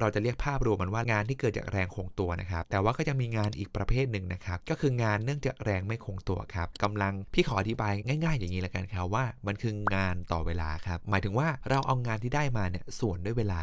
เราจะเรียกภาพรวมมันว่างานที่เกิดจากแรงคงตัวนะครับ แต่ว่าก็จะมีงานอีกประเภทหนึ่งนะครับ ก็คืองานเนื่องจากแรงไม่คงตัวครับกำลังพี่ขออธิบายง่าย ๆ อย่างนี้ละกันครับว่า มันคืองานต่อเวลาครับ หมายถึงว่าเราเอางานที่ได้มาเนี่ยส่วนด้วยเวลา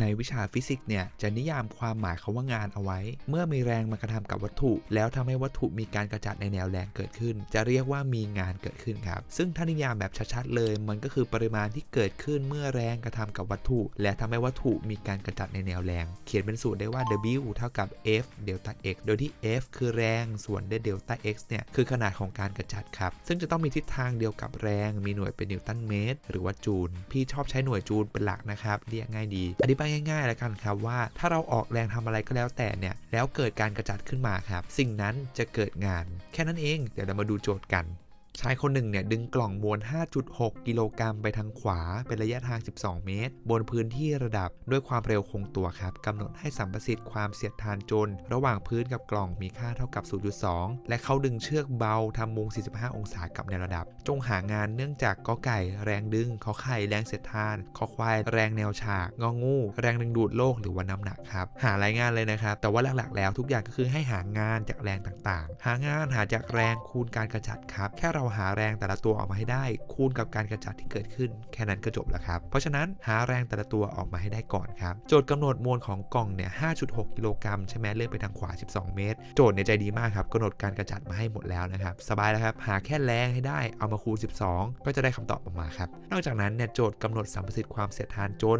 ในวิชาฟิสิกส์เนี่ยจะนิยามความหมายคาว่างานเอาไว้ เมื่อมีแรงมากระทำกับวัตถุ แล้วทำให้วัตถุมีการกระจัดในแนวแรงเกิดขึ้น จะเรียกว่ามีงานเกิดขึ้นครับ ซึ่งถ้านิยามแบบชัดๆเลย มันก็คือปริมาณที่เกิดขึ้นเมื่อแรงกระทำกับวัตถุ และทำให้วัตถุมีการกระจัดในแนวแรง เขียนเป็นสูตรได้ว่า W เท่ากับ F เดลต้า x โดยที่ F คือแรงส่วนด้วยเดลต้า x เนี่ยคือขนาดของการกระจัดครับ ซึ่งจะต้องมีทิศทางเดียวกับแรงมีหน่วยเป็นนิวตันเมตร หรือว่าจูลพี่ชอบใช้หน่วยจูลเป็นหลักนะครับเรียกง่ายดีอธิบายง่ายๆแล้วกันครับว่าถ้าเราออกแรงทำอะไรก็แล้วแต่เนี่ยแล้วเกิดการกระจัดขึ้นมาครับ สิ่งนั้นจะเกิดงาน แค่นั้นเองเดี๋ยวเรามาดูโจทย์กัน ชายคนหนึ่งเนี่ยดึงกล่องมวล 5.6 กิโลกรัมไปทางขวา เป็นระยะทาง 12 เมตร บนพื้นที่ระดับด้วยความเร็วคงตัวครับกำหนดให้สัมประสิทธิ์ความเสียดทานจน ระหว่างพื้นกับกล่องมีค่าเท่ากับ 0.2 และเขาดึงเชือกเบาทำมุม45 องศากับในระดับ จงหางานเนื่องจากกอไก่แรงดึงขอไข่แรงเสียดทานขอควายแรงแนวฉากงองู แรงดึงดูดโลกหรือว่าน้ำหนักครับหารายงานเลยนะครับแต่ว่าหลักๆ แล้วทุกอย่างก็คือให้หางานจากแรงต่างๆ หางานหาจากแรงคูณการกระจัดครับแค่เราหาแรงแต่ละตัวออกมาให้ได้ คูณกับการกระจัดที่เกิดขึ้น แค่นั้นก็จบแล้วครับ เพราะฉะนั้นหาแรงแต่ละตัวออกมาให้ได้ก่อนครับ โจทย์กำหนดมวลของกล่องเนี่ย 5.6 กิโลกรัมใช่ไหมเลื่อนไปทางขวา 12 เมตร โจทย์เนี่ยใจดีมากครับกำหนดการกระจัดมาให้หมดแล้วนะครับ สบายแล้วครับ หาแค่แรงให้ได้ เอามาคูณ 12 ก็จะได้คำตอบออกมาครับ นอกจากนั้นเนี่ยโจทย์กำหนดสัมประสิทธิ์ความเสียดทานจน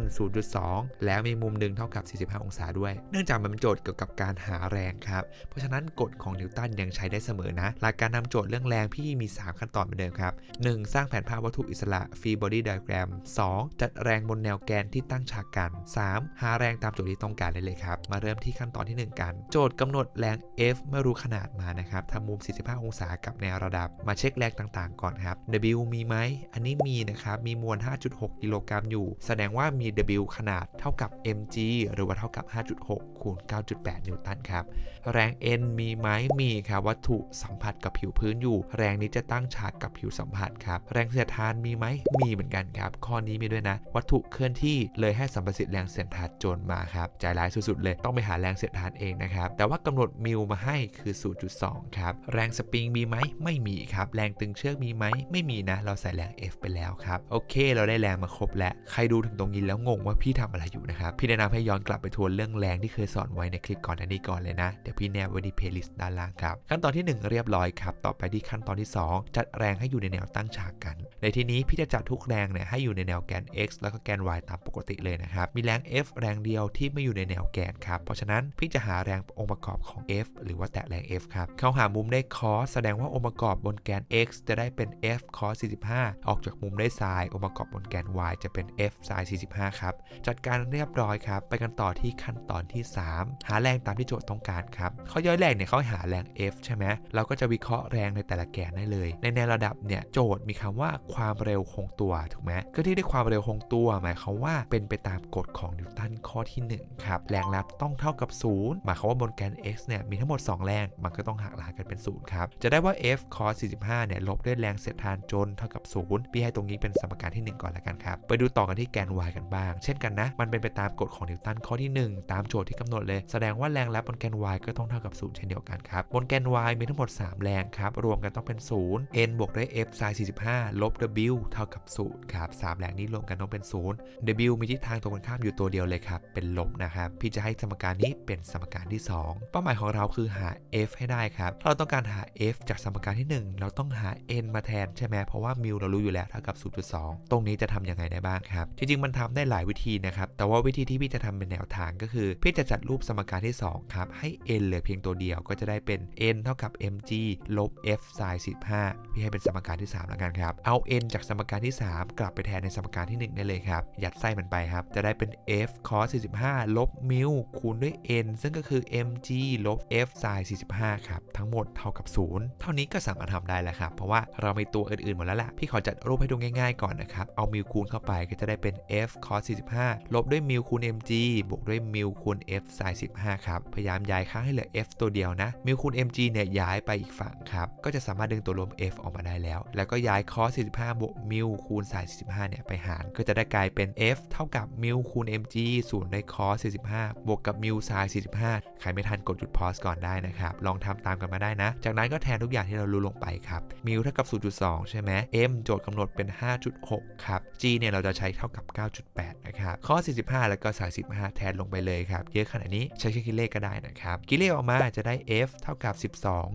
0.2 แล้วมีมุมหนึ่งเท่ากับ 45 องศาด้วย เนื่องจากมันเป็นโจทย์เกี่ยวกับการหาแรงครับ เพราะฉะนั้นกฎของนิวตันยังใช้ได้เสมอนะ หลักการนำโจทย์เรื่องแรงพี่มี 3ขั้นตอนเหมือนเดิมครับ 1. สร้างแผนภาพวัตถุอิสระ free body diagram 2. จัดแรงบนแนวแกนที่ตั้งฉากกัน 3. หาแรงตามโจทย์ที่ต้องการได้เลยครับ มาเริ่มที่ขั้นตอนที่ 1 กัน โจทย์กำหนดแรง F ไม่รู้ขนาดมานะครับทำมุม 45 องศากับแนวระดับ มาเช็คแรงต่างๆ ก่อนครับ W มีไหม อันนี้มีนะครับ มีมวล 5.6 กิโลกรัมอยู่ แสดงว่ามี W ขนาดเท่ากับ mg หรือว่าเท่ากับ 5.6 คูณ 9.8 นิวตันครับ แรง N มีไหมมีครับ วัตถุสัมผัสกับผิวพื้นอยู่ แรงนี้จะตั้งฉากกับผิวสัมผัสครับ แรงเสียดทานมีไหม มีเหมือนกันครับ ข้อนี้มีด้วยนะ วัตถุเคลื่อนที่เลยให้สัมประสิทธิ์แรงเสียดทานโจนมาครับ ใจร้ายสุดๆเลย ต้องไปหาแรงเสียดทานเองนะครับ แต่ว่ากำหนดมิลมาให้คือ 0.2 ครับ แรงสปริงมีไหม ไม่มีครับ แรงตึงเชือกมีไหม ไม่มีนะ เราใส่แรง F ไปแล้วครับ โอเค เราได้แรงมาครบแล้ว ใครดูถึงตรงนี้แล้วงงว่าพี่ทำอะไรอยู่นะครับ พี่แนะนำให้ย้อนกลับไปทวนเรื่องแรงที่เคยสอนไว้ในคลิปก่อนหน้านี้ก่อนเลยนะ เดี๋ยวพี่แนบไว้ที่เพลย์ลิสต์ด้านล่างครับ ขั้นตอนที่ 1 เรียบร้อยครับ ต่อไปที่ขั้นตอนที่ 2จัดแรงให้อยู่ในแนวตั้งฉากกัน ในที่นี้พี่จะจัดทุกแรงเนี่ยให้อยู่ในแนวแกน x แล้วก็แกน y ตามปกติเลยนะครับ มีแรง F แรงเดียวที่ไม่อยู่ในแนวแกนครับ เพราะฉะนั้นพี่จะหาแรงองค์ประกอบของ F หรือว่าแตะแรง F ครับ เขาหามุมได้ cos แสดงว่าองค์ประกอบบนแกน x จะได้เป็น f cos 45 ออกจากมุมได้ sin องค์ประกอบบนแกน y จะเป็น f sin 45 ครับ จัดการเรียบร้อยครับ ไปกันต่อที่ขั้นตอนที่ 3 หาแรงตามที่โจทย์ต้องการครับ ข้อย่อยแรกเนี่ยเขาหาแรง F ใช่ไหมเราก็จะวิเคราะห์แรงในแต่ละแกนได้เลยในแนวระดับเนี่ยโจทย์มีคำว่าความเร็วคงตัวถูกไหมก็ที่ได้ความเร็วคงตัวหมายความว่าเป็นไปตามกฎของนิวตันข้อที่ 1 ครับแรงรับต้องเท่ากับ 0 หมายความว่าบนแกน x เนี่ยมีทั้งหมด 2 แรง มันก็ต้องหักหารกันเป็น 0 ครับ จะได้ว่า f cos 45เนี่ยลบด้วยแรงเสียดทานจนเท่ากับ 0 พี่ให้ตรงนี้เป็นสมการที่ 1 ก่อนแล้วกันครับ ไปดูต่อกันที่แกน y กันบ้าง เช่นกันนะ มันเป็นไปตามกฎของนิวตันข้อที่ 1 ตามโจทย์ที่กำหนดเลย แสดงว่าแรงรับบนแกน y ก็ต้องเท่ากับ 0 เช่นเดียวกันครับ บนแกน y มีทั้งหมด 3 แรงครับ รวมกันต้องเป็น 0 n บวกด้วย f sin 45 ลบ w เท่ากับ0ครับ3แรงนี้รวมกันต้องเป็น 0 w มีทิศทางตรงกันข้ามอยู่ตัวเดียวเลยครับ เป็นลบนะครับ พี่จะให้สมการนี้เป็นสมการที่ 2 เป้าหมายของเราคือหา f ให้ได้ครับ เราต้องการหา f จากสมการที่ 1 เราต้องหา n มาแทนใช่ไหมเพราะว่ามิวเรารู้อยู่แล้วเท่ากับ 0.2 ตรงนี้จะทำยังไงได้บ้างครับ จริงๆ มันทำได้หลายวิธีนะครับ แต่ว่าวิธีที่พี่จะทำเป็นแนวทางก็คือ พี่จะจัดรูปสมการที่ 2 ครับ ให้ n เหลือเพียงตัวเดียวก็จะได้เป็น n เท่ากับ mg ลบ f sin 15พี่ให้เป็นสมการที่ 3 แล้วกันครับ เอา n จากสมการที่ 3 กลับไปแทนในสมการที่ 1 ได้เลยครับ ยัดไส้มันไปครับ จะได้เป็น f cos 45 ลบมิวคูณด้วย n ซึ่งก็คือ mg ลบ f sin 45 ครับ ทั้งหมดเท่ากับ 0 เท่านี้ก็สามารถทำได้แล้วครับ เพราะว่าเรามีตัวอื่นๆหมดแล้วแหละพี่ขอจัดรูปให้ดูง่ายๆก่อนนะครับ เอามิวคูณเข้าไปก็จะได้เป็น f cos 45 ลบด้วยมิวคูณ mg บวกด้วยมิวคูณ f sin 15 ครับ พยายามย้ายค่าให้เหลือ f ตัวเดียวนะ มิวคูณ mg เนี่ยย้ายไปอีกฝั่งครับ ก็จะสามารถดึงตัวรวม F ออกมาได้แล้ว แล้วก็ย้ายคอส45 บวกมิวคูณ sin 45 เนี่ยไปหารก็จะได้กลายเป็น F เท่ากับมิวคูณ mg ส่วนในคอส45 บวกกับมิว sin 45 ใครไม่ทันกดหยุดพอสก่อนได้นะครับ ลองทำตามกันมาได้นะ จากนั้นก็แทนทุกอย่างที่เรารู้ลงไปครับ มิวเท่ากับ 0.2 ใช่ไหม m โจทย์กำหนดเป็น 5.6 ครับ g เนี่ยเราจะใช้เท่ากับ 9.8 นะครับข้อ45 แล้วก็ sin 45 แทนลงไปเลยครับ เยอะขนาดนี้ใช้เครื่องคิดเลขก็ได้นะครับ คิดเลขออกมาจะได้ F เท่ากับ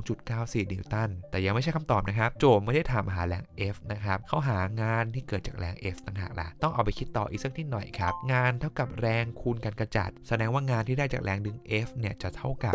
12.94 นิวตัน แต่ยังไม่ใช่คำตอบนะครับโจทย์ไม่ได้ถามหาแรง F นะครับเขาหางานที่เกิดจากแรง F ต่างหากล่ะต้องเอาไปคิดต่ออีกสักนิดหน่อยครับ งานเท่ากับแรงคูณการกระจัด แสดงว่างานที่ได้จากแรงดึง F เนี่ยจะเท่ากับ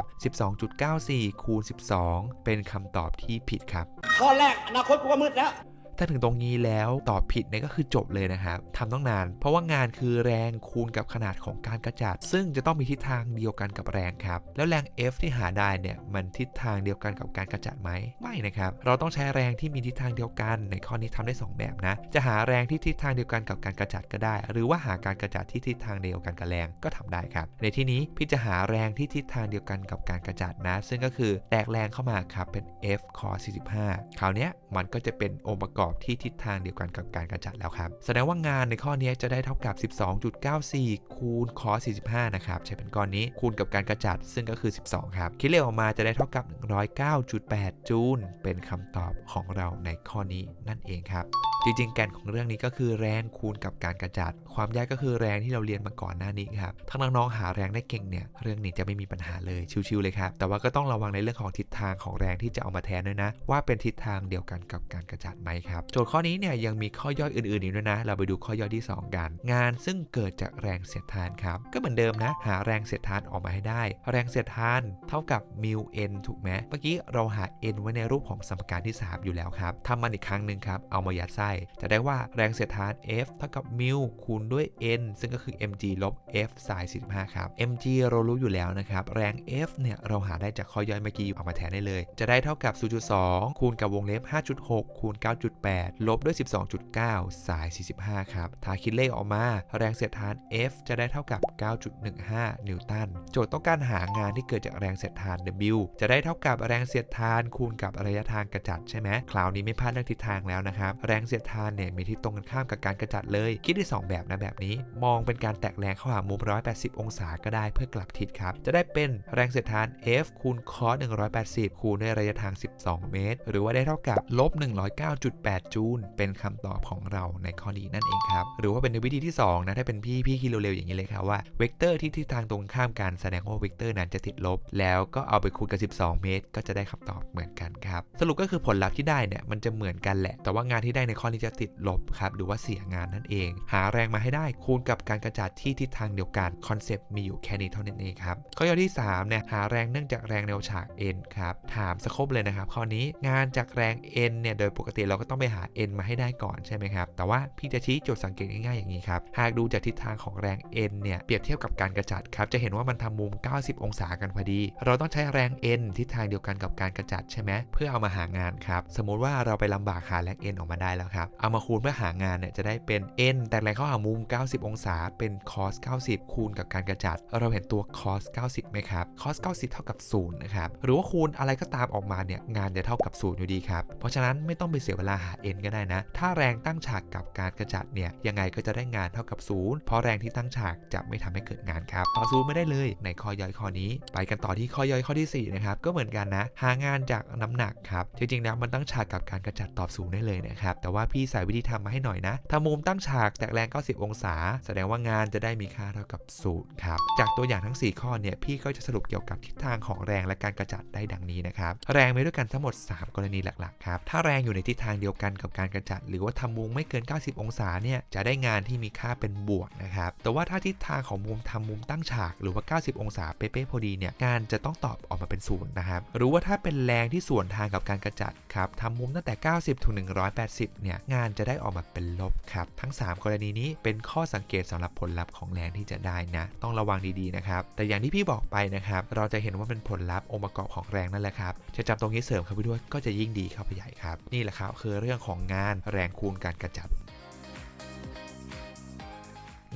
12.94คูณ12 เป็นคำตอบที่ผิดครับ ข้อแรกอนาคตกูก็มืดแล้ว ถ้าถึงตรงนี้แล้วตอบผิดเนี่ยก็คือจบเลยนะครับทำต้องนาน เพราะว่างานคือแรงคูณกับขนาดของการกระจัด ซึ่งจะต้องมีทิศทางเดียวกันกับแรงครับ แล้วแรง F ที่หาได้เนี่ยมันทิศทางเดียวกันกับการกระจัดไหมไม่นะครับ เราต้องใช้แรงที่มีทิศทางเดียวกัน ในข้อนี้ทำได้ 2 แบบนะ จะหาแรงที่ทิศทางเดียวกันกับการกระจัดก็ได้ หรือว่าหาการกระจัดที่ทิศทางเดียวกันกับแรงก็ทำได้ครับ ในที่นี้พี่จะหาแรงที่ทิศทางเดียวกันกับการกระจัดนะ ซึ่งก็คือแตกแรงเข้ามาครับเป็น F cos 45คราวนี้มันก็จะเป็นองค์ประกอบที่ทิศทางเดียวกันกับการกระจัดแล้วครับ แสดงว่างานในข้อนี้จะได้เท่ากับ 12.94 คูณคอ45 นะครับใช้เป็นก้อนนี้คูณกับการกระจัดซึ่งก็คือ 12 ครับ คิดเลขออกมาจะได้เท่ากับ 109.8 จูลเป็นคำตอบของเราในข้อนี้นั่นเองครับ จริงๆ แก่นของเรื่องนี้ก็คือแรงคูณกับการกระจัด ความยากก็คือแรงที่เราเรียนมาก่อนหน้านี้ครับถ้าน้องๆหาแรงได้เก่งเนี่ยเรื่องนี้จะไม่มีปัญหาเลยชิวๆเลยครับแต่ว่าก็ต้องระวังในเรื่องของทิศทางของแรงที่จะเอามาแทนด้วยนะ ว่าเป็นทิศทางเดียวกันกับการกระจัดไหมครับโจทย์ข้อนี้เนี่ยยังมีข้อย่อยอื่นๆอีกด้วยนะ เราไปดูข้อย่อยที่ 2 กัน งานซึ่งเกิดจากแรงเสียดทานครับก็เหมือนเดิมนะ หาแรงเสียดทานออกมาให้ได้ แรงเสียดทานเท่ากับมิว n ถูกไหมเมื่อกี้เราหา n ไว้ในรูปของสมการที่ 3 อยู่แล้วครับทำมันอีกครั้งหนึ่งครับเอามายัดไส้จะได้ว่าแรงเสียดทาน F เท่ากับมิวคูณด้วย n ซึ่งก็คือ mg ลบ f sin 45ครับ mg เรารู้อยู่แล้วนะครับ แรง F เนี่ย เราหาได้จากข้อย่อยเมื่อกี้เอามาแทนได้เลย จะได้เท่ากับ 0.2 คูณกับวงเล็บ 5.6 คูณ 9.8 ลบด้วย 12.9 sin 45 ครับ ถ้าคิดเลขออกมา แรงเสียดทาน F จะได้เท่ากับ 9.15 นิวตัน โจทย์ต้องการหางานที่เกิดจากแรงเสียดทาน W จะได้เท่ากับแรงเสียดทานคูณกับระยะทางกระจัดใช่ไหมคราวนี้ไม่พลาดเรื่องทิศทางแล้วนะครับ แรงเสียดทานเนี่ยมีทิศตรงกันข้ามกับการกระจัดเลย คิดได้ 2 แบบนะแบบนี้ มองเป็นการแตกแรงเข้าหามุม 180 องศาก็ได้เพื่อกลับทิศครับ จะได้เป็นแรงเสียดทาน F คูณ cos 180 คูณด้วยระยะทาง 12 เมตร หรือว่าได้เท่ากับลบ109.8 จูล เป็นคำตอบของเราในข้อนี้นั่นเองครับ หรือว่าเป็นในวิธีที่ 2 นะ ถ้าเป็นพี่พี่คิดเร็วๆอย่างนี้เลยครับว่าเวกเตอร์ที่ทิศทางตรงข้ามกันแสดงว่าเวกเตอร์นั้นจะติดลบ แล้วก็เอาไปคูณกับ 12 เมตร ก็จะได้คำตอบเหมือนกันครับ สรุปก็คือผลลัพธ์ที่ได้เนี่ยมันจะเหมือนกันแหละ แต่ว่างานที่ได้ในข้อนี้จะติดลบครับหรือว่าเสียงานนั่นเอง หาแรงมาให้ได้คูณกับการกระจาดที่ทิศทางเดียวกันคอนเซปต์มีอยู่แค่นี้เท่านั้นเองครับข้อย่อที่3เนี่ยหาแรงเนื่องจากแรงแนวฉาก n ครับถามสโคบเลยนะครับข้อนี้งานจากแรง n เนี่ยโดยปกติเราก็ต้องไปหา n มาให้ได้ก่อนใช่ไหมครับแต่ว่าพี่จะชี้จทย์สังเกตง่ายๆอย่างนี้ครับหากดูจากทิศทางของแรง n เนี่ยเปรียบเทียบกับการกระจัดครับจะเห็นว่ามันทำมุม 90 องศากันพอดี เราต้องใช้แรง n ทิศทางเดียวกันกับการกระจัดใช่ไหมเพื่อเอามาหางานครับสมมุติว่าเราไปลำบากหาแรง n ออกมาได้แล้วครับเอามาคูณเพื่อหางานเนี่ยจะได้เป็น n แตกแรงเข้าหามุม 90 องศา เป็น cos 90 คูณกับการกระจัด เราเห็นตัว cos 90ไหมครับ cos 90 เท่ากับ0นะครับหรือว่าคูณอะไรก็ตามออกมาเนี่ยงานจะเท่ากับ0อยู่ดีครับเพราะฉะนั้นไม่ต้องไปเสียเวลาหา n ก็ได้นะ ถ้าแรงตั้งฉากกับการกระจัดเนี่ยยังไงก็จะได้งานเท่ากับ0เพราะแรงที่ตั้งฉากจะไม่ทำให้เกิดงานครับต่อศูนย์ไม่ได้เลย ในข้อย่อยข้อนี้ ไปกันต่อที่ข้อย่อยข้อที่สี่นะครับก็เหมือนกันนะ หางานจากน้ำหนักครับจริงๆแล้วมันตั้งฉากกับการกระจัดตอบศูนย์ได้เลยนะครับแต่ว่าพี่ใส่วิธีทำมาให้หน่อยนะถ้ามุมตั้งฉากแตกแรง 90 องศา แสดงว่างานจะได้มีค่าเท่ากับศูนย์ครับ จากตัวอย่างทั้ง 4 ข้อเนี่ย พี่ก็จะสรุปเกี่ยวกับทิศทางของแรงและการกระจัดได้ดังนี้นะครับ แรงมีด้วยกันทั้งหมด 3 กรณีหลักๆ ครับ ถ้าแรงอยู่ในทิศทางเดียวกันกับการกระจัด หรือว่าทำมุมไม่เกิน 90 องศาเนี่ย จะได้งานที่มีค่าเป็นบวกนะครับ แต่ว่าถ้าทิศทางของมุมทำมุมตั้งฉาก หรือว่า 90 องศาเป๊ะๆพอดีเนี่ย งานจะต้องตอบออกมาเป็นศูนย์นะครับ หรือว่าถ้าเป็นแรงที่ส่วนทางกับการกระจัดครับทำมุมตั้งแต่ 90ถึง180เนี่ยงานจะได้ออกมาเป็นลบครับ ทั้ง 3 กรณีนี้เป็นข้อสังเกตสำหรับผลลัพธ์ของแรงที่จะได้นะ ต้องระวังดีๆนะครับ แต่อย่างที่พี่บอกไปนะครับ เราจะเห็นว่าเป็นผลลัพธ์องค์ประกอบของแรงนั่นแหละครับจะจำตรงนี้เสริมเข้าไปด้วยก็จะยิ่งดีเข้าไปใหญ่ครับ นี่แหละครับคือเรื่องของงานแรงคูณการกระจัด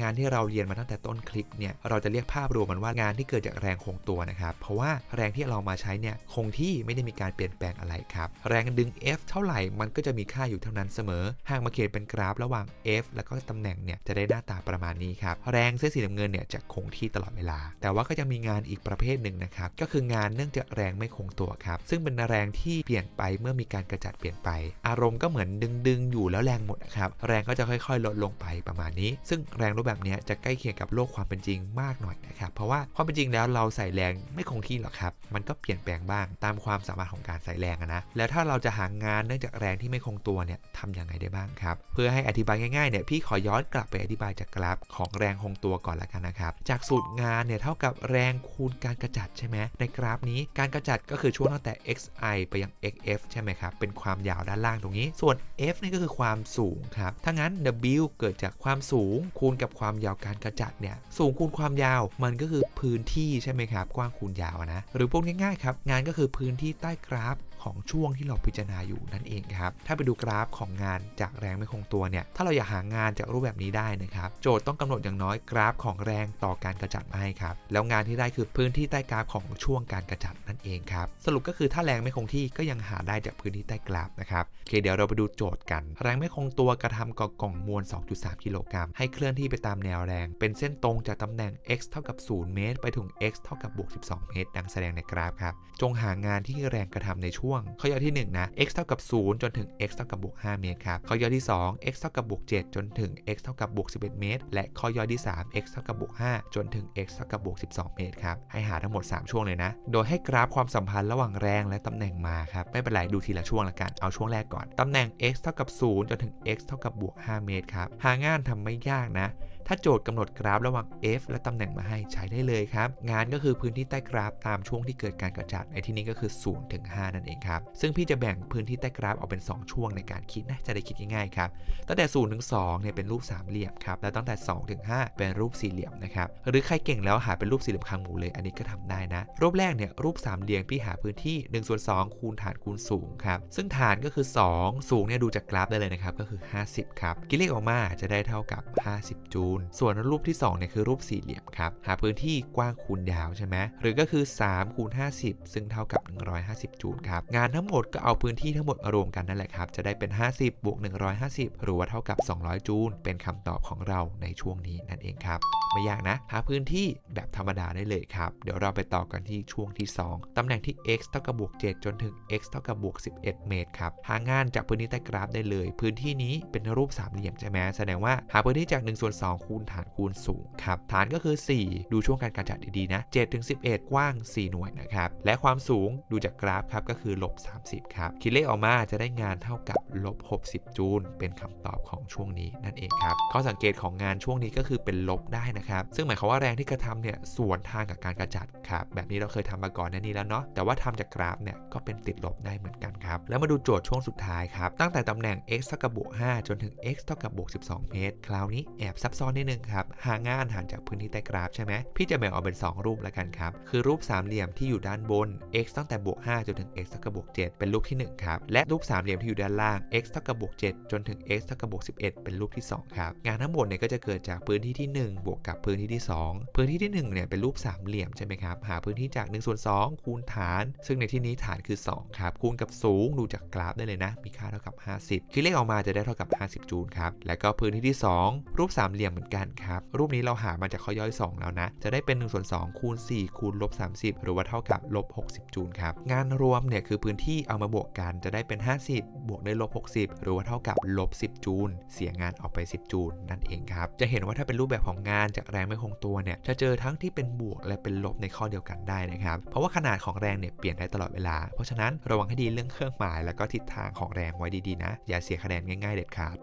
งานที่เราเรียนมาตั้งแต่ต้นคลิปเนี่ยเราจะเรียกภาพรวมมันว่างานที่เกิดจากแรงคงตัวนะครับเพราะว่าแรงที่เรามาใช้เนี่ยคงที่ไม่ได้มีการเปลี่ยนแปลงอะไรครับแรงดึง F เท่าไหร่มันก็จะมีค่าอยู่เท่านั้นเสมอ หากมาเขียนเป็นกราฟระหว่าง F แล้วก็ตำแหน่งเนี่ยจะได้หน้าตาประมาณนี้ครับแรงเส้นสีน้ำเงินเนี่ยจะคงที่ตลอดเวลา แต่ว่าก็จะมีงานอีกประเภทหนึ่งนะครับก็คืองานเนื่องจากแรงไม่คงตัวครับซึ่งเป็นแรงที่เปลี่ยนไปเมื่อมีการกระจัดเปลี่ยนไป อารมณ์ก็เหมือนดึงดึงๆอยู่แล้วแรงหมดนะครับแรงก็จะค่อย ๆ ลดลงไปประมาณนี้ ซึ่งแรงรูปแบบนี้จะใกล้เคียงกับโลกความเป็นจริงมากหน่อยนะครับ เพราะว่าความเป็นจริงแล้วเราใส่แรงไม่คงที่หรอกครับ มันก็เปลี่ยนแปลงบ้างตามความสามารถของการใส่แรงนะ แล้วถ้าเราจะหางานเนื่องจากแรงที่ไม่คงตัวเนี่ยทำยังไงได้บ้างครับ เพื่อให้อธิบายง่ายๆเนี่ยพี่ขอย้อนกลับไปอธิบายจากกราฟของแรงคงตัวก่อนละกันนะครับ จากสูตรงานเนี่ยเท่ากับแรงคูณการกระจัดใช่ไหมในกราฟนี้การกระจัดก็คือช่วงตั้งแต่ xi ไปยัง xf ใช่ไหมครับ เป็นความยาวด้านล่างตรงนี้ ส่วน f นี่ก็คือความสูงครับ ถ้างั้น w เกิดจากความสูงคูณกับความยาวการกระจัดเนี่ยสูงคูณความยาวมันก็คือพื้นที่ใช่ไหมครับ กว้างคูณยาวนะ หรือพูดง่ายๆครับ งานก็คือพื้นที่ใต้กราฟ ของช่วงที่เราพิจารณาอยู่นั่นเองครับ ถ้าไปดูกราฟของงานจากแรงไม่คงตัวเนี่ย ถ้าเราอยากหางานจากรูปแบบนี้ได้นะครับ โจทย์ต้องกำหนดอย่างน้อยกราฟของแรงต่อการกระจัดมาให้ครับ แล้วงานที่ได้คือพื้นที่ใต้กราฟของช่วงการกระจัดนั่นเองครับ สรุปก็คือถ้าแรงไม่คงที่ก็ยังหาได้จากพื้นที่ใต้กราฟนะครับโอเคเดี๋ยวเราไปดูโจทย์กัน แรงไม่คงตัวกระทำกับกล่องมวล 2.3 กิโลกรัมให้เคลื่อนที่ไปตามแนวแรง เป็นเส้นตรงจากตำแหน่ง x เท่ากับ 0 เมตร ไปถึง x เท่ากับบวก 12 เมตร ดังแสดงในกราฟครับ จงหางานที่แรงกระทำในช่วงข้อย่อที่ 1 นะ x เท่ากับ 0 จนถึง x เท่ากับบวก5เมตรครับข้อย่อที่ 2 x เท่ากับบวก7จนถึง x เท่ากับบวก11 เมตร และข้อย่อที่ 3 x เท่ากับบวก5จนถึง x เท่ากับบวก12 เมตรครับให้หาทั้งหมด 3 ช่วงเลยนะ โดยให้กราฟความสัมพันธ์ระหว่างแรงและตำแหน่งมาครับไม่เป็นไรดูทีละช่วงละกันเอาช่วงแรกก่อนตำแหน่ง x เท่ากับ0จนถึง x เท่ากับบวก5เมตรครับหางานทำไม่ยากนะ ถ้าโจทย์กำหนดกราฟระหว่าง f และตำแหน่งมาให้ใช้ได้เลยครับ งานก็คือพื้นที่ใต้กราฟตามช่วงที่เกิดการกระจัดในที่นี้ก็คือ0ถึง5นั่นเองครับ ซึ่งพี่จะแบ่งพื้นที่ใต้กราฟออกเป็น 2 ช่วงในการคิดนะจะได้คิดง่ายๆครับ ตั้งแต่0ถึง2เนี่ยเป็นรูปสามเหลี่ยมครับ แล้วตั้งแต่2ถึง5เป็นรูปสี่เหลี่ยมนะครับ หรือใครเก่งแล้วหาเป็นรูปสี่เหลี่ยมคางหมูเลย อันนี้ก็ทำได้นะ รูปแรกเนี่ยรูปสามเหลี่ยมพี่หาพื้นที่1ส่วน2คูณฐานคูณสูงครับ ซึ่งฐานก็คือ 2 สูงเนี่ยดูจากกราฟได้เลยนะครับ ก็คือ 50 ครับ คิดเลขออกมาจะได้เท่ากับ 50 จูลส่วนรูปที่2เนี่ยคือรูปสี่เหลี่ยมครับ หาพื้นที่กว้างคูณยาวใช่ไหมหรือก็คือ3คูณ50 ซึ่งเท่ากับ 150 จูลครับ งานทั้งหมดก็เอาพื้นที่ทั้งหมดมารวมกันนั่นแหละครับ จะได้เป็น 50บวก150 หรือว่าเท่ากับ 200 จูล เป็นคำตอบของเราในช่วงนี้นั่นเองครับ ไม่ยากนะ หาพื้นที่แบบธรรมดาได้เลยครับ เดี๋ยวเราไปต่อกันที่ช่วงที่ 2ตำแหน่งที่ x เท่ากับบวก7จนถึง x เท่ากับบวก11 เมตรครับ หางานจากพื้นที่ใต้กราฟได้เลย พื้นที่นี้เป็นรูปสามเหลี่ยมใช่ไหมแสดงว่าหาพื้นที่จาก1ส่วน2คูณฐานคูณสูงครับฐานก็คือ 4 ดูช่วงการกระจัดดีๆนะ7ถึง11 กว้าง 4 หน่วยนะครับ และความสูงดูจากกราฟครับก็คือลบ30 ครับ คิดเลขออกมาจะได้งานเท่ากับลบ60 จูลเป็นคำตอบของช่วงนี้นั่นเองครับข้อสังเกตของงานช่วงนี้ก็คือเป็นลบได้นะครับ ซึ่งหมายความว่าแรงที่กระทำเนี่ยสวนทางกับการกระจัดครับแบบนี้เราเคยทำมาก่อนหน้านี้แล้วเนาะแต่ว่าทำจากกราฟเนี่ยก็เป็นติดลบได้เหมือนกันครับ แล้วมาดูโจทย์ช่วงสุดท้ายครับตั้งแต่ตำแหน่ง x เท่ากับบวก5จนถึง x เท่ากับบวก12 เมตร คราวนี้แอบซับซ้อนนิดนึงครับหางานห่างจากพื้นที่ใต้กราฟใช่ไหมพี่จะแบ่งออกเป็น 2 รูปแล้วกันครับ คือรูปสามเหลี่ยมที่อยู่ด้านบน x ตั้งแต่บวก5จนถึง x เท่ากับบวก7เป็นรูปที่1ครับและรูปสามเหลี่ยมที่อยู่ด้านล่าง x เท่ากับบวก7จนถึง x เท่ากับบวก11 เป็นรูปที่2ครับงานทั้งหมดเนี่ยก็จะเกิดจากพื้นที่ที่ 1 บวกกับพื้นที่ที่ 2 พื้นที่ที่1เนี่ยเป็นรูปสามเหลี่ยมใช่ไหมครับหาพื้นที่จาก1ส่วน2คูณฐาน ซึ่งในที่นี้ฐานคือ2ครับคูณกับสูงดูจากกราฟได้เลยนะมีค่าเท่ากับ 50คิดเลขออกมาจะได้เท่ากับ 50 จูลครับแล้วก็พื้นที่ที่ 2 รูปสามเหลี่ยมเหมือนกันครับ รูปนี้เราหามาจากข้อย่อย 2 แล้วนะ จะได้เป็น1ส่วน2คูณ4คูณลบ30 หรือว่าเท่ากับลบ60 จูลครับ งานรวมเนี่ยคือพื้นที่เอามาบวกกันจะได้เป็น 50 บวกด้วยลบ60 หรือว่าเท่ากับลบ10 จูล เสียงานออกไป 10 จูลนั่นเองครับ จะเห็นว่าถ้าเป็นรูปแบบของงานจากแรงไม่คงตัวเนี่ย จะเจอทั้งที่เป็นบวกและเป็นลบในข้อเดียวกันได้นะครับ เพราะว่าขนาดของแรงเนี่ยเปลี่ยนได้ตลอดเวลา เพราะฉะนั้นระวังให้ดีเรื่องเครื่องหมาย แล้วก็ทิศทางของแรงไว้ดีๆนะ อย่าเสียคะแนนง่าย ๆ เด็ดขาด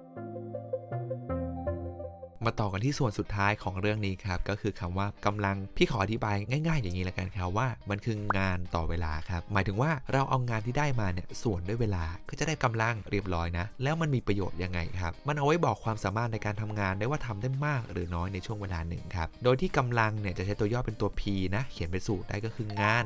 มาต่อกันที่ส่วนสุดท้ายของเรื่องนี้ครับก็คือคำว่ากำลังพี่ขออธิบายง่าย ๆ อย่างนี้ล้วกันครับว่ามันคืองานต่อเวลาครับหมายถึงว่าเราเอางานที่ได้มาเนี่ยส่วนด้วยเวลาก็จะได้กำลังเรียบร้อยนะ แล้วมันมีประโยชน์ยังไงครับมันเอาไว้บอกความสามารถในการทำงานได้ว่าทำได้มากหรือน้อยในช่วงเวลาหนึ่งครับโดยที่กำลังเนี่ยจะใช้ตัวย่อเป็นตัว P นะเขียนเป็นสูตรได้ก็คืองาน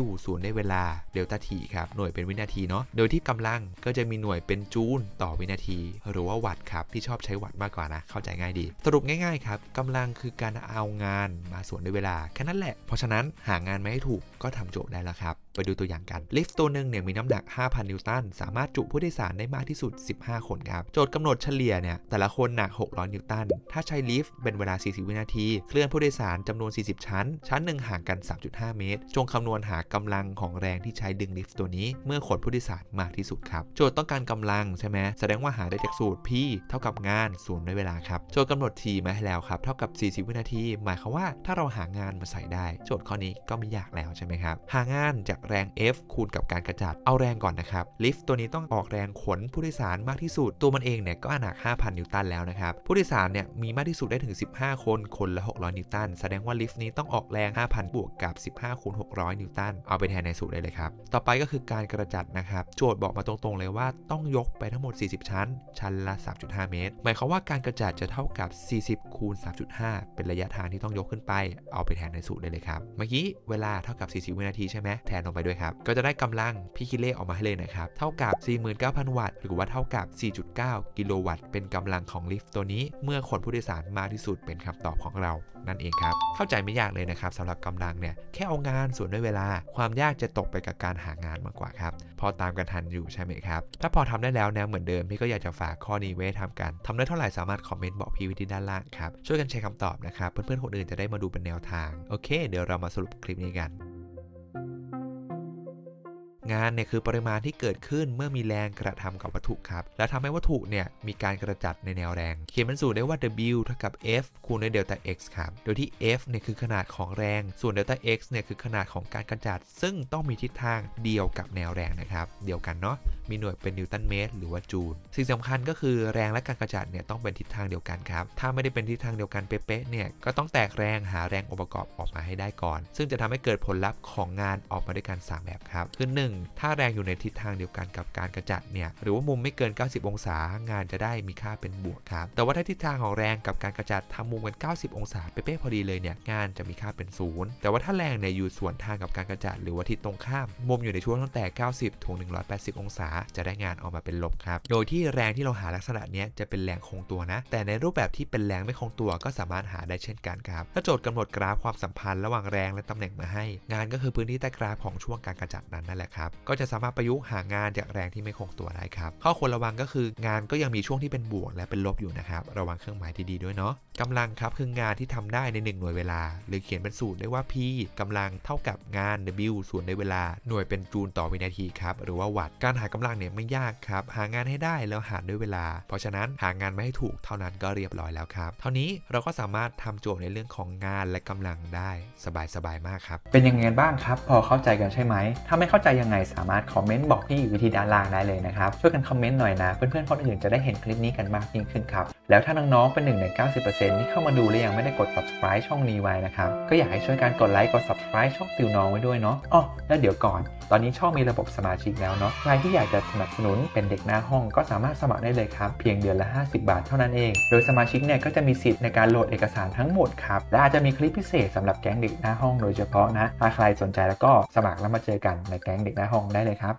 W ศูนย์ในเวลาเดลต้าทีครับหน่วยเป็นวินาทีเนาะโดยที่กำลังก็จะมีหน่วยเป็นจูลต่อวินาที หรือว่าวัตต์ครับที่ชอบใช้วัตต์มากกว่านะเข้าใจง่ายดีสรุปง่ายๆครับกำลังคือการเอางานมาส่วนด้วยเวลาแค่นั้นแหละ เพราะฉะนั้นหางานมาให้ถูกก็ทำโจทย์ได้แล้วครับไปดูตัวอย่างกัน ลิฟต์ตัวหนึ่งเนี่ยมีน้ำหนัก 5,000 นิวตัน สามารถจุผู้โดยสารได้มากที่สุด 15 คนครับ โจทย์กำหนดเฉลี่ยเนี่ย แต่ละคนหนัก 600 นิวตัน ถ้าใช้ลิฟต์เป็นเวลา 40 วินาที เคลื่อนผู้โดยสารจำนวน 40 ชั้น ชั้นหนึ่งห่างกัน 3.5 เมตร จงคำนวณหากำลังของแรงที่ใช้ดึงลิฟต์ตัวนี้ เมื่อขนผู้โดยสารมากที่สุดครับ โจทย์ต้องการกำลังใช่ไหมแสดงว่าหาได้จากสูตร P เท่ากับงานส่วนในเวลาครับ โจทย์กำหนด T มาให้แล้วครับ เท่ากับ 40 วินาที หมายความว่าถ้าเราหางานมาใส่ได้ โจทย์ข้อนี้ก็ไม่ยากแล้วใช่ไหมครับ หางานจากแรง F คูณกับการกระจัด เอาแรงก่อนนะครับ ลิฟต์ตัวนี้ต้องออกแรงขนผู้โดยสารมากที่สุด ตัวมันเองเนี่ยก็หนัก 5,000 นิวตันแล้วนะครับ ผู้โดยสารเนี่ยมีมากที่สุดได้ถึง 15 คน คนละ 600 นิวตัน แสดงว่าลิฟต์นี้ต้องออกแรง 5,000 บวกกับ 15คูณ600 นิวตัน เอาไปแทนในสูตรได้เลยครับ ต่อไปก็คือการกระจัดนะครับ โจทย์บอกมาตรงๆเลยว่าต้องยกไปทั้งหมด 40 ชั้น ชั้นละ 3.5 เมตร หมายความว่าการกระจัดจะเท่ากับ 40 คูณ 3.5 เป็นระยะทางที่ต้องยกขึ้นไป เอาไปแทนในสูตรได้เลยครับ เมื่อกี้เวลาเท่ากับ 40 วินาทีใช่ไหมแทนลงไปด้วยครับ ก็จะได้กำลังพี่คิดเลขออกมาให้เลยนะครับ เท่ากับ 49,000 วัตต์ หรือว่าเท่ากับ 4.9 กิโลวัตต์ เป็นกำลังของลิฟต์ตัวนี้ เมื่อขนผู้โดยสารมากที่สุดเป็นคำตอบของเรา นั่นเองครับ เข้าใจไม่ยากเลยนะครับสำหรับกำลังเนี่ย แค่เอางานส่วนด้วยเวลา ความยากจะตกไปกับการหางานมากกว่าครับ พอตามกันทันอยู่ใช่ไหมครับ ถ้าพอทำได้แล้วแนวเหมือนเดิมพี่ก็อยากจะฝากข้อนี้ไว้ทำกันทำได้เท่าไหร่สามารถคอมเมนต์บอกพี่วิธีด้านล่างครับ ช่วยกันแชร์คำตอบนะครับ เพื่อนๆคนอื่นจะได้มาดูเป็นแนวทาง โอเค เดี๋ยวเรามาสรุปคลิปนี้กัน งานเนี่ยคือปริมาณที่เกิดขึ้นเมื่อมีแรงกระทำกับวัตถุครับ และทำให้วัตถุเนี่ยมีการกระจัดในแนวแรง เขียนเป็นสูตรได้ว่า W เท่ากับ F คูณด้วยเดลต้า x ครับ โดยที่ F เนี่ยคือขนาดของแรง ส่วนเดลต้า x เนี่ยคือขนาดของการกระจัด ซึ่งต้องมีทิศทางเดียวกับแนวแรงนะครับ เดียวกันเนาะ มีหน่วยเป็นนิวตันเมตรหรือว่าจูล สิ่งสำคัญก็คือแรงและการกระจัดเนี่ยต้องเป็นทิศทางเดียวกันครับ ถ้าไม่ได้เป็นทิศทางเดียวกันเป๊ะๆ เนี่ย ก็ต้องแตกแรงหาแรงองค์ประกอบออกมาให้ได้ก่อน ซึ่งจะทำให้เกิดผลลัพธ์ของงานออกมาด้วยกัน 3 แบบครับ คือ 1ถ้าแรงอยู่ในทิศทางเดียวกันกับการกระจัดเนี่ยหรือว่ามุมไม่เกิน 90 องศางานจะได้มีค่าเป็นบวกครับ แต่ว่าถ้าทิศทางของแรงกับการกระจัดทำมุมกัน 90 องศาเป๊ะๆพอดีเลยเนี่ยงานจะมีค่าเป็นศูนย์แต่ว่าถ้าแรงเนี่ยอยู่สวนทางกับการกระจัดหรือว่าทิศตรงข้าม มุมอยู่ในช่วงตั้งแต่ 90ถึง180 องศา จะได้งานออกมาเป็นลบครับ โดยที่แรงที่เราหาลักษณะเนี้ยจะเป็นแรงคงตัวนะ แต่ในรูปแบบที่เป็นแรงไม่คงตัวก็สามารถหาได้เช่นกันครับ ถ้าโจทย์กำหนดกราฟความสัมพันธ์ระหว่างแรงและตำแหน่งมาให้ งานก็คือพื้นที่ใต้กราฟของช่วงการกระจัดนั้นนั่นแหละครับก็จะสามารถประยุกต์หางานจากแรงที่ไม่คงตัวได้ครับ ข้อควรระวังก็คืองานก็ยังมีช่วงที่เป็นบวกและเป็นลบอยู่นะครับ ระวังเครื่องหมายที่ดีด้วยเนาะกำลังครับคืองานที่ทำได้ใน 1 หน่วยเวลา หรือเขียนเป็นสูตรได้ว่า P กำลังเท่ากับงาน W ส่วนในเวลา หน่วยเป็นจูลต่อวินาทีครับหรือว่าวัตการหากำลังเนี่ยไม่ยากครับหางานให้ได้แล้วหารด้วยเวลา เพราะฉะนั้นหางานไม่ให้ถูกเท่านั้นก็เรียบร้อยแล้วครับเท่านี้เราก็สามารถทำโจทย์ในเรื่องของงานและกำลังได้สบายๆมากครับเป็นยังไงบ้างครับ พอเข้าใจกันใช่ไหมถ้าไม่เข้าใจยังไงสามารถคอมเมนต์บอกที่วิธีด้านล่างได้เลยนะครับช่วยกันคอมเมนต์หน่อยนะ เพื่อนๆคนอื่นจะได้เห็นคลิปนี้กันมากยิ่งขึ้นครับแล้วถ้าน้องๆเป็นหนึ่งใน 90%ที่เข้ามาดูและยังไม่ได้กด subscribe ช่องนี้ไว้นะครับก็อยากให้ช่วยกันกดไลค์กด subscribe ช่องติวน้องไว้ด้วยเนาะอ๋อแล้วเดี๋ยวก่อน ตอนนี้ช่องมีระบบสมาชิกแล้วเนาะใครที่อยากจะสนับสนุนเป็นเด็กหน้าห้องก็สามารถสมัครได้เลยครับเพียงเดือนละ 50 บาทเท่านั้นเอง โดยสมาชิกเนี่ยก็จะมีสิทธิ์ในการโหลดเอกสารทั้งหมดครับและอาจจะมีคลิปพิเศษสำหรับแก๊งเด็กหน้าห้องโดยเฉพาะนะถ้าใครสนใจแล้วก็สมัครแล้วมาเจอกันในแก๊งเด็กน้าห้องได้เลยครับ